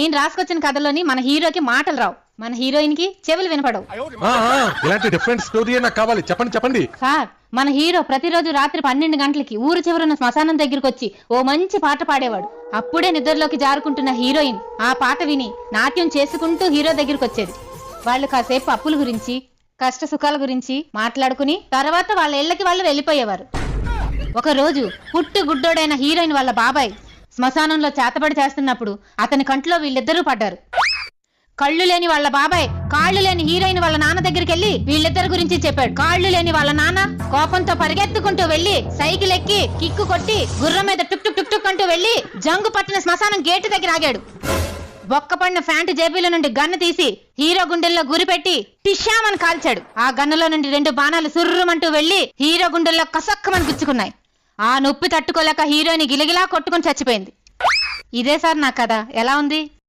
నేను రాసుకొచ్చిన కథలోని మన హీరోకి మాటలు రావు. మన హీరోయిన్కి చెవులు వినపడవు. ఇలాంటి డిఫరెంట్ స్టోరీ నాకు కావాలి. చెప్పండి చెప్పండి. సార్ మన హీరో ప్రతిరోజు రాత్రి పన్నెండు గంటలకి ఊరు చివరున్న శ్మశానం దగ్గరికి వచ్చి ఓ మంచి పాట పాడేవాడు. అప్పుడే నిద్రలోకి జారుకుంటున్న హీరోయిన్ ఆ పాట విని నాట్యం చేసుకుంటూ హీరో దగ్గరికి వచ్చేది వాళ్ళు కాసేపు అప్పుల గురించి కష్ట సుఖాల గురించి మాట్లాడుకుని తర్వాత వాళ్ళ ఇళ్ళకి వాళ్ళు వెళ్ళిపోయేవారు. ఒక రోజు పుట్టు గుడ్డోడైన హీరోయిన్ వాళ్ళ బాబాయ్ శ్మశానంలో చేతబడి చేస్తున్నప్పుడు అతని కంట్లో వీళ్ళిద్దరూ పడ్డారు. కళ్ళు లేని వాళ్ళ బాబాయ్ కాళ్ళు లేని హీరోయిన్ వాళ్ళ నాన్న దగ్గరికి వెళ్ళి వీళ్ళిద్దరి గురించి చెప్పాడు. కాళ్ళు లేని వాళ్ళ నాన్న కోపంతో పరిగెత్తుకుంటూ వెళ్ళి సైకిల్ ఎక్కి కిక్కు కొట్టి గుర్రం మీద టుక్ టుక్ టుక్ టుక్ అంటూ వెళ్ళి జంగు పట్టిన శ్మశానం గేటు దగ్గర ఆగాడు. బొక్కపడిన ఫ్యాంట్ జేబీల నుండి గన్ను తీసి హీరో గుండెల్లో గురిపెట్టి టిష్యామని కాల్చాడు. ఆ గన్నులో నుండి రెండు బాణాలు సుర్రుమంటూ వెళ్ళి హీరో గుండెల్లో కసక్కమని గుచ్చుకున్నాయి. ఆ నొప్పి తట్టుకోలేక హీరోయిన్ గిలగిలా కొట్టుకుని చచ్చిపోయింది. ఇదే సార్ నా కథ. ఎలా ఉంది?